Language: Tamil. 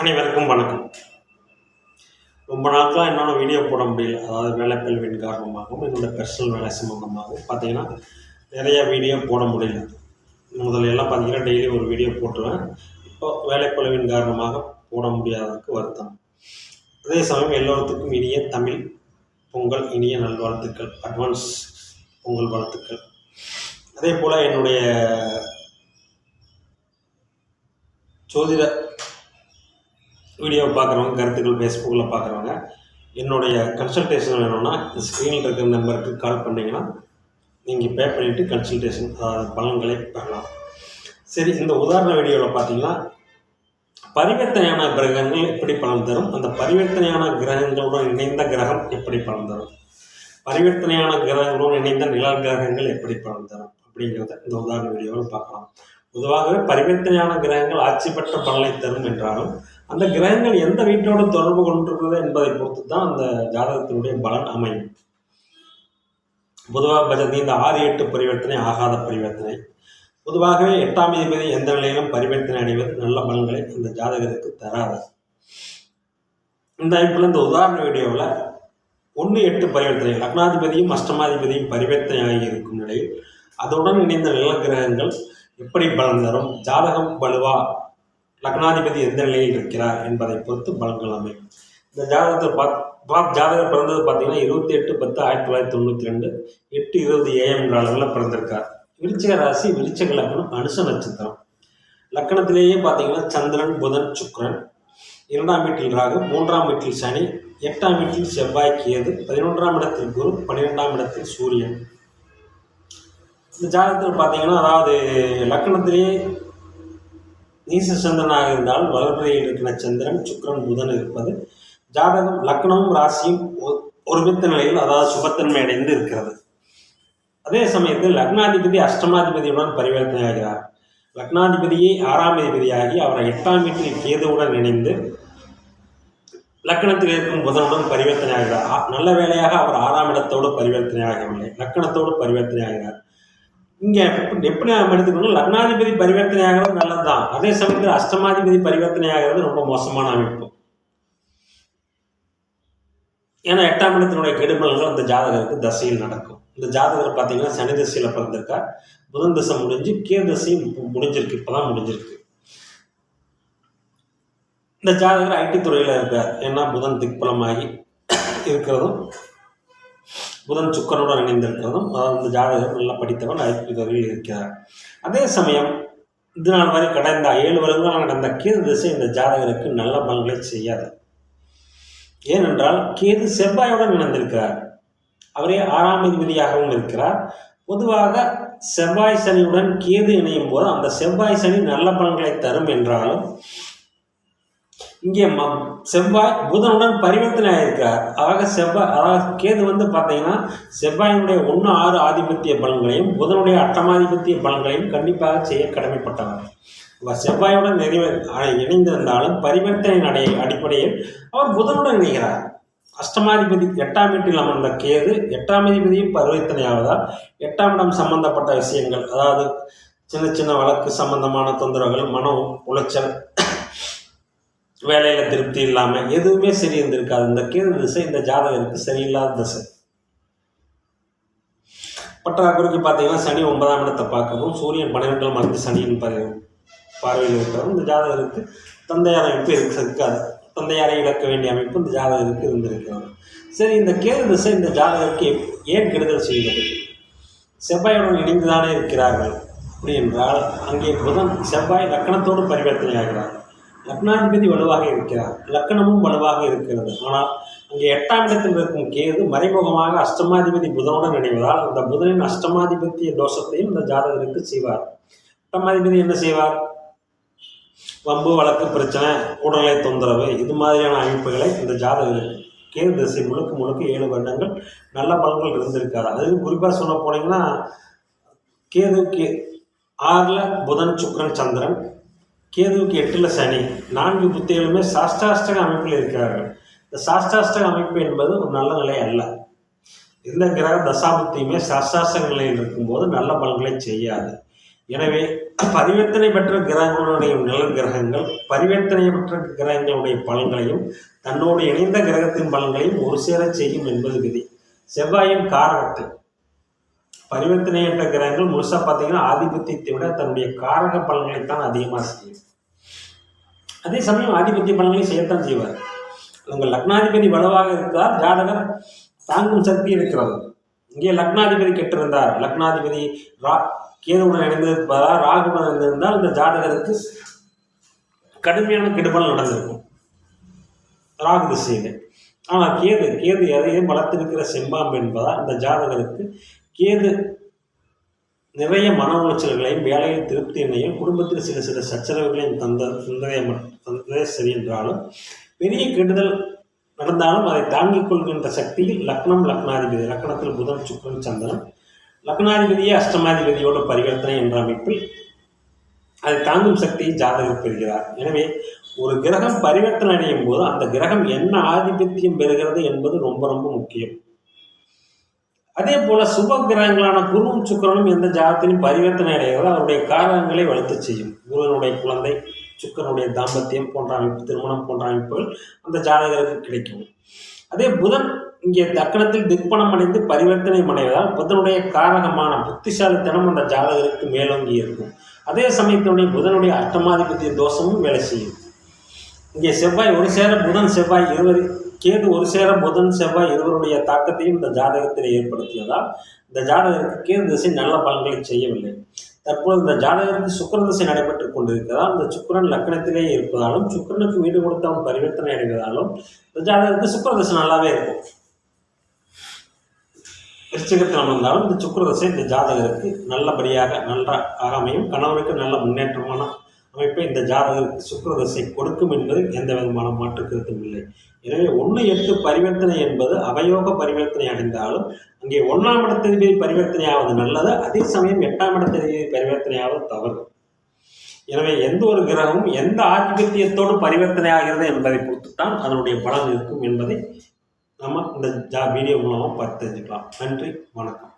அனைவருக்கும் வணக்கம். ரொம்ப நாட்களாக என்னோட வீடியோ போட முடியல. அதாவது வேலைப்பல்வின் காரணமாகவும் என்னோடய பர்சனல் வேலை சம்மந்தமாகவும் பார்த்தீங்கன்னா நிறைய வீடியோ போட முடியல. முதல்ல எல்லாம் பார்த்தீங்கன்னா டெய்லி ஒரு வீடியோ போட்டுருவேன். இப்போ வேலைப்பழுவின் காரணமாக போட முடியாததுக்கு வருத்தம். அதே சமயம் எல்லோருத்துக்கும் இனிய தமிழ் பொங்கல் இனிய நல்வாழ்த்துக்கள் அட்வான்ஸ் பொங்கல் வாழ்த்துக்கள். அதே போல் என்னுடைய ஜோதிட வீடியோ பார்க்குறவங்க கருத்துக்கள் ஃபேஸ்புக்கில் பார்க்குறவங்க என்னுடைய கன்சல்டேஷன் வேணும்னா ஸ்க்ரீனில் இருக்கிற நம்பருக்கு கால் பண்ணிங்கன்னா நீங்கள் பே பண்ணிவிட்டு கன்சல்டேஷன் பலன்களை பெறலாம். சரி இந்த உதாரண வீடியோவில் பார்த்தீங்கன்னா பரிவர்த்தனையான கிரகங்கள் எப்படி பலன் தரும்? அந்த பரிவர்த்தனையான கிரகங்களுடன் இணைந்த கிரகம் எப்படி பலன் தரும்? பரிவர்த்தனையான கிரகங்களுடன் இணைந்த நிலா கிரகங்கள் எப்படி பலன் தரும்? அப்படிங்கிறத இந்த உதாரண வீடியோவில் பார்க்கலாம். பொதுவாகவே பரிவர்த்தனையான கிரகங்கள் ஆட்சி பெற்ற பலனை தரும் என்றாலும் அந்த கிரகங்கள் எந்த வீட்டோடு தொடர்பு கொண்டிருக்கிறது என்பதை பொறுத்து தான் அந்த ஜாதகத்தினுடைய பலன் அமையும். பொதுவாக பட்சத்து இந்த ஆறு எட்டு பரிவர்த்தனை ஆகாத பரிவர்த்தனை. பொதுவாகவே எட்டாம் அதிபதி எந்த நிலையிலும் பரிவர்த்தனை அடைவது நல்ல பலன்களை அந்த ஜாதகருக்கு தராது. இந்த அமைப்பில் இந்த உதாரண வீடியோவில் ஒன்று எட்டு பரிவர்த்தனை லக்னாதிபதியும் அஷ்டமாதிபதியும் பரிவர்த்தனை ஆகி இருக்கும் நிலையில் அதனுடன் இணைந்த நில கிரகங்கள் எப்படி பலன் தரும் ஜாதகம் வலுவா லக்னாதிபதி எந்த நிலையில் இருக்கிறார் என்பதை பொறுத்து பலன்கள் அமையும். இந்த ஜாதகத்தில் பாத் பாத் ஜாதகர் பிறந்தது பார்த்தீங்கன்னா இருபத்தி எட்டு பத்து ஆயிரத்தி தொள்ளாயிரத்தி தொண்ணூற்றி ரெண்டு எட்டு இருபது ஏஎம் என்ற அளவில் பிறந்திருக்கார். விருச்சிக ராசி விருச்சிக லக்னம் அனுச நட்சத்திரம். லக்கணத்திலேயே பார்த்தீங்கன்னா சந்திரன் புதன் சுக்கரன். இரண்டாம் வீட்டில் ராகு மூன்றாம் வீட்டில் சனி எட்டாம் வீட்டில் செவ்வாய் கேது பதினொன்றாம் இடத்தில் குரு பன்னிரெண்டாம் இடத்தில் சூரியன். இந்த ஜாதகத்தில் பார்த்தீங்கன்னா அதாவது லக்கணத்திலேயே நீச சந்திரனாக இருந்தால் வளர்பிறையில் இருக்கிற சந்திரன் சுக்கரன் புதன் இருப்பது. ஜாதகம் லக்னமும் ராசியும் ஒருமித்த நிலையில் அதாவது சுபத்தன்மை அடைந்து இருக்கிறது. அதே சமயத்தில் லக்னாதிபதி அஷ்டமாதிபதியுடன் பரிவர்த்தனை ஆகிறார் லக்னாதிபதியை ஆறாம் அதிபதியாகி அவரை எட்டாம் வீட்டில் கேதுவுடன் இணைந்து லக்கணத்தில் இருக்கும் புதனுடன் பரிவர்த்தனை ஆகிறார் நல்ல வேலையாக அவர் ஆறாம் இடத்தோடு பரிவர்த்தனை ஆகவில்லை லக்கணத்தோடு பரிவர்த்தனை ஆகிறார் இங்கே எப்படி நம்ம எடுத்துக்கணும் லக்னாதிபதி பரிவர்த்தனை ஆகிறது நல்லது தான் அதே சமயத்தில் அஷ்டமாதிபதி பரிவர்த்தனை ஆகிறது ரொம்ப மோசமான அமைப்பு. ஏன்னா எட்டாம் இடத்தினுடைய கெடுமல்கள் அந்த ஜாதகருக்கு தசையில் நடக்கும். இந்த ஜாதகர் பார்த்தீங்கன்னா சனி தசையில் பிறந்திருக்கா புதன் தசை முடிஞ்சு கே தசையும் முடிஞ்சிருக்கு. இப்போ தான் முடிஞ்சிருக்கு. இந்த ஜாதகர் ஐடி துறையில் இருக்கார். ஏன்னா புதன் திக்பலமாகி இருக்கிறதும் புதன் சுக்கரனுடன் இணைந்திருக்கிறதும் அந்த ஜாதகர் நல்லா படித்தவன் ஐடி இருக்கிறார். அதே சமயம் இது நாள் வரை கடந்த ஏழு வருடங்கள் நடந்த கேது திசை இந்த ஜாதகருக்கு நல்ல பலன்களை செய்யாது. ஏனென்றால் கேது செவ்வாயுடன் இணைந்திருக்கிறார். அவரே ஆறாம் அதிபதியாகவும் இருக்கிறார். பொதுவாக செவ்வாய் சனியுடன் கேது இணையும் போது அந்த செவ்வாய் சனி நல்ல பலன்களை தரும் என்றாலும் இங்கே ம செவ்வாய் புதனுடன் பரிவர்த்தனை ஆயிருக்கார் ஆக செவ்வாய் அதாவது கேது வந்து பார்த்தீங்கன்னா செவ்வாயினுடைய ஒன்று ஆறு ஆதிபத்திய பலன்களையும் புதனுடைய அட்டமாதிபத்திய பலன்களையும் கண்டிப்பாக செய்ய கடமைப்பட்டவர். அவர் செவ்வாயுடன் நிறைவே இணைந்திருந்தாலும் பரிவர்த்தனை அடைய அடிப்படையில் அவர் புதனுடன் இணைகிறார். அஷ்டமாதிபதி எட்டாம் வீட்டில் அமர்ந்த கேது எட்டாம் அதிபதியும் பரிவர்த்தனை ஆவதால் எட்டாம் இடம் சம்பந்தப்பட்ட விஷயங்கள் அதாவது சின்ன சின்ன வழக்கு சம்பந்தமான தொந்தரவுகள் மன உளைச்சல் வேலையில் திருப்தி இல்லாமல் எதுவுமே சரி இருந்திருக்காது. இந்த கேது திசை இந்த ஜாதகருக்கு சரியில்லாத திசை. பற்றாக்குறைக்கு பார்த்தீங்கன்னா சனி ஒன்பதாம் இடத்தை பார்க்கவும் சூரியன் பன்னிரெண்டாம் மருந்து சனியின் பார்வையில் இருக்கிறதும் இந்த ஜாதகருக்கு தந்தையார் அமைப்பு இருக்காது. தந்தையாரை இழக்க வேண்டிய அமைப்பு இந்த ஜாதகருக்கு இருந்திருக்கிறது. சரி இந்த கேது திசை இந்த ஜாதகருக்கு ஏன் கெடுதல் செய்கிறது? செவ்வாயுடன் இணைந்துதானே இருக்கிறார்கள். அப்படி என்றால் அங்கே புதன் செவ்வாய் லக்கணத்தோடு பரிவர்த்தனை ஆகிறார். லக்னாதிபதி வலுவாக இருக்கிறார். லக்கணமும் வலுவாக இருக்கிறது. ஆனால் அங்கே எட்டாம் இடத்தில் இருக்கும் கேது மறைமுகமாக அஷ்டமாதிபதி புதனுடன் இணைவதால் அந்த புதனின் அஷ்டமாதிபத்திய தோஷத்தையும் இந்த ஜாதகருக்கு செய்வார். அஷ்டமாதிபதி என்ன செய்வார்? வம்பு வழக்கு பிரச்சனை உடல்நிலை தொந்தரவு இது மாதிரியான அமைப்புகளை இந்த ஜாதகருக்கு கேது திசை முழுக்க முழுக்க ஏழு வருடங்கள் நல்ல பலன்கள் இருந்திருக்காது அது குறிப்பாக சொல்ல போனீங்கன்னா கேது கே ஆறில் புதன் சுக்கரன் சந்திரன் கேதுவுக்கு எட்டில் சனி. நான்கு புத்திகளுமே சாஸ்திராஷ்டக அமைப்பில் இருக்கிறார்கள். இந்த சாஸ்திராஷ்டக அமைப்பு என்பது ஒரு நல்ல நிலை அல்ல. எந்த கிரக தசாபுத்தியுமே சாஸ்திராஷ்டக நிலையில் இருக்கும்போது நல்ல பலன்களை செய்யாது. எனவே பரிவர்த்தனை பெற்ற கிரகங்களுடைய நிழல் கிரகங்கள் பரிவர்த்தனை பெற்ற கிரகங்களுடைய பலன்களையும் தன்னோடு இணைந்த கிரகத்தின் பலன்களையும் ஒரு சேர செய்யும் என்பது விதி. செவ்வாயின் காரகத்தை. பரிவர்த்தனை என்ற கிரகங்கள் முழுசாக பார்த்தீங்கன்னா ஆதிபத்தியத்தை விட தன்னுடைய காரக பலன்களை தான் அதிகமாக செய்யும். அதே சமயம் ஆதிபத்திய பலன்களையும் செய்யத்தான் செய்வார். உங்கள் லக்னாதிபதி வலுவாக இருந்தால் ஜாதகர் தாங்கும் சக்தி இருக்கிறது. இங்கே லக்னாதிபதி கெட்டிருந்தார். லக்னாதிபதி ரா கேதுவுடன் இணைந்திருப்பதா ராகுடன் இணைந்திருந்தால் இந்த ஜாதகருக்கு கடுமையான கெடுபல் நடந்திருக்கும். ராகு திசையில். ஆனால் கேது கேது எதையும் வளர்த்திருக்கிற செம்பாம்பு என்பதால் இந்த ஜாதகருக்கு கேது நிறைய மன உளைச்சல்களையும் வேலையில் திருப்தியினையும் குடும்பத்தில் சில சில சச்சரவுகளையும் தந்த தந்ததே தந்ததே சரி என்றாலும் பெரிய கெடுதல் நடந்தாலும் அதை தாங்கிக் கொள்கின்ற சக்தியில் லக்னம் லக்னாதிபதி லக்னத்தில் புதன் சுக்கரன் சந்திரன் லக்னாதிபதியே அஷ்டமாதிபதியோட பரிவர்த்தனை என்ற அமைப்பில் அதை தாங்கும் சக்தியை ஜாதகர் பெறுகிறார். எனவே ஒரு கிரகம் பரிவர்த்தனை அடையும் போது அந்த கிரகம் என்ன ஆதிபத்தியம் பெறுகிறது என்பது ரொம்ப ரொம்ப முக்கியம். அதே போல சுப கிரகங்களான குருவும் சுக்கரனும் எந்த ஜாதத்திலும் பரிவர்த்தனை அடைகிறதோ அவருடைய காரணங்களை வலுத்து செய்யும். குருவனுடைய குழந்தை சுக்கரனுடைய தாம்பத்தியம் போன்ற அமைப்பு திருமணம் போன்ற அமைப்புகள் அந்த ஜாதகருக்கு கிடைக்கும். அதே புதன் இங்கே தக்கணத்தில் திக்பணம் அடைந்து பரிவர்த்தனை அடைவதால் புதனுடைய காரகமான புத்திசாலித்தனம் அந்த ஜாதகருக்கு மேலோங்கி இருக்கும். அதே சமயத்தினுடைய புதனுடைய அஷ்டமாதிபத்திய தோஷமும் வேலை செய்யும். இங்கே செவ்வாய் ஒரு சேர புதன் செவ்வாய் இருபது கேது ஒரு சேர புதன் செவ்வாய் இருவருடைய தாக்கத்தையும் இந்த ஜாதகத்தில் ஏற்படுத்தியதால் இந்த ஜாதகருக்கு கேது திசை நல்ல பலன்களை செய்யவில்லை. தற்போது இந்த ஜாதகருக்கு சுக்கரன் திசை நடைபெற்றுக் கொண்டிருக்கிறதால் இந்த சுக்கரன் லக்கணத்திலே இருப்பதாலும் சுக்கரனுக்கு வீடு கொடுத்தவன் பரிவர்த்தனை அடைவதாலும் இந்த ஜாதகருக்கு சுக்கர திசை நல்லாவே இருக்கும். விருச்சிகத்தில் அமர்ந்தாலும் இந்த சுக்கரதசை இந்த ஜாதகருக்கு நல்லபடியாக நல்ல அமையும். கணவனுக்கு நல்ல முன்னேற்றமான அமைப்பை இந்த ஜாதகருக்கு சுக்கரதசை கொடுக்கும் என்பதில் எந்த விதமான மாற்று கருத்தும் இல்லை. எனவே ஒன்று எட்டு பரிவர்த்தனை என்பது அவயோக பரிவர்த்தனை அடைந்தாலும் அங்கே ஒன்றாம் இடத்ததிபதி பரிவர்த்தனையாவது நல்லது அதே சமயம் எட்டாம் இடத்ததிபதி பரிவர்த்தனையாவது தவறு. எனவே எந்த ஒரு கிரகமும் எந்த ஆதிபத்தியத்தோடு பரிவர்த்தனை ஆகிறது என்பதை பொறுத்துத்தான் அதனுடைய பலன் இருக்கும் என்பதை நம்ம இந்த ஜா வீடியோ மூலமாக பார்த்து தெரிஞ்சுக்கலாம். நன்றி வணக்கம்.